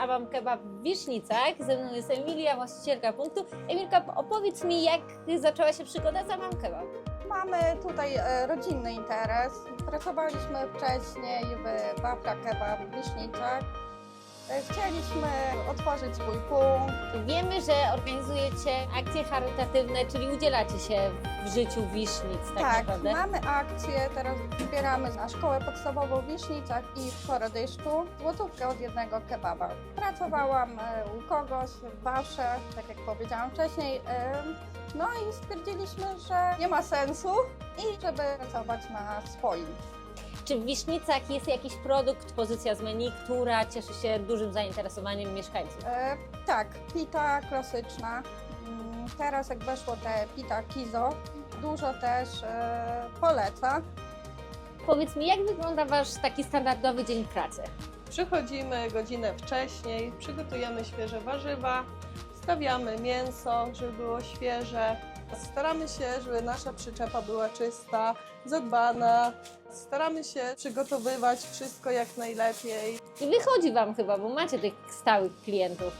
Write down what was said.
a mam kebab w Wisznicach. Ze mną jest Emilia, właścicielka punktu. Emilka, opowiedz mi, jak zaczęła się przygoda z Amam Kebab? Mamy tutaj e, rodzinny interes. Pracowaliśmy wcześniej w Babka Kebab w Wisznicach. E, Chcieliśmy otworzyć swój punkt. Wiemy, że organizujecie akcje charytatywne, czyli udzielacie się w życiu Wisznic tak, Tak, naprawdę. mamy akcję, teraz zbieramy na szkołę podstawową w Wisznicach i w Korodyszczu złotówkę od jednego kebaba. Pracowałam e, u kogoś w Wawrze, tak jak powiedziałam wcześniej, e, no i stwierdziliśmy, że nie ma sensu i żeby pracować na swoim. Czy w Wisznicach jest jakiś produkt, pozycja z menu, która cieszy się dużym zainteresowaniem mieszkańców? E, tak, pita klasyczna. Mm, Teraz jak weszło te pita Kizo, dużo też e, poleca. Powiedz mi, jak wygląda Wasz taki standardowy dzień pracy? Przychodzimy godzinę wcześniej, przygotujemy świeże warzywa, stawiamy mięso, żeby było świeże. Staramy się, żeby nasza przyczepa była czysta, zadbana. Staramy się przygotowywać wszystko jak najlepiej. I wychodzi Wam chyba, bo macie tych stałych klientów.